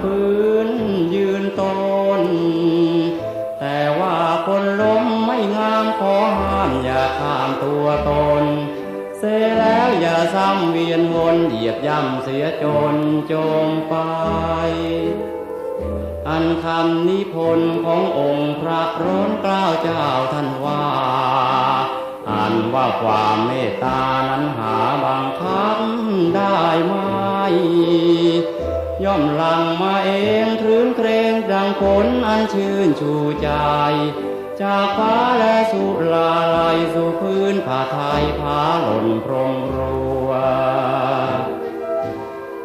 พื้นยืนตนแต่ว่าคนล้มไม่งามขอห้ามอย่าข้ามตัวตน เสียแล้วอย่าซ้ำเวียนวนเหยียบย่ำเสียจนจมไป อันคำนิพนธ์ขององค์พระร้นเกล้าเจ้าท่านว่าอันว่าความเมตตานั้นหาบังคับได้ไหม ย่อมหลังมาเองครื้นเครงดังฝนอันชื่นชูใจ จากฟ้าและสุลาลายสู่พื้นผ้าไทยผ้าหล่นพรมรัว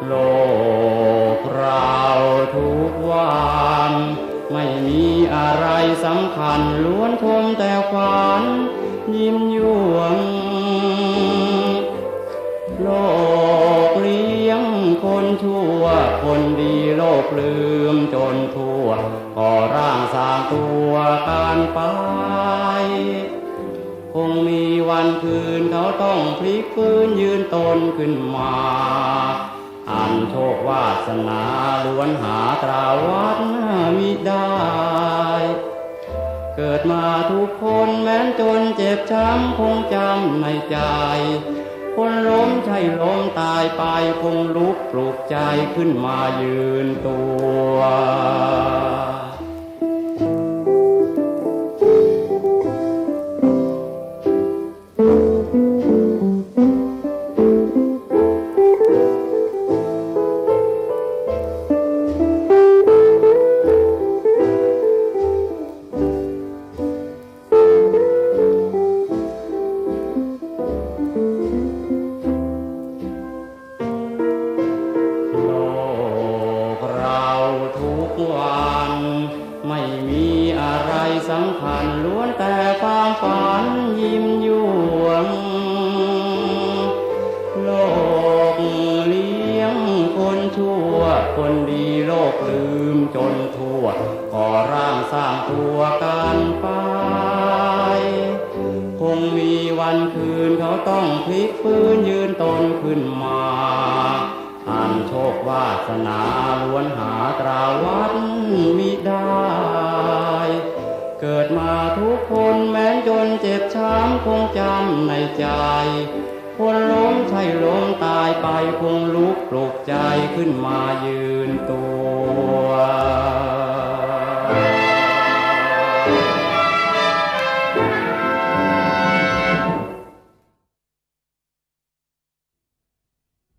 โลกเราทุกวันไม่มีอะไรสำคัญล้วนชมแต่ฝันยิ้มยวง คนชั่ว คนดีโลกลืมจนทั่วก่อร่างสร้างตัวการไป คงมีวันคืนเขาต้องพลิกฟื้นยืนตนขึ้นมา อันโชควาสนาล้วนหาตราวัดมิได้เกิดมาทุกคนแม้นจนเจ็บช้ำคงจำในใจ คนล้มใช่ล้มตายไปคงลุกปลุกใจขึ้นมายืนตัว ยิ้มยวงโลกเลี้ยงคนชั่ว คนดีโลกลืมจนทั่วก่อร่างสร้างตัวกันไป คงมีวันคืนเขาต้องพลิกฟื้นยืนตนขึ้นมาอันโชควาสนาล้วนหาตราวัด ในใจคนล้มใช่ล้มตายไปคงลุกปลุกใจขึ้นมายืนตัว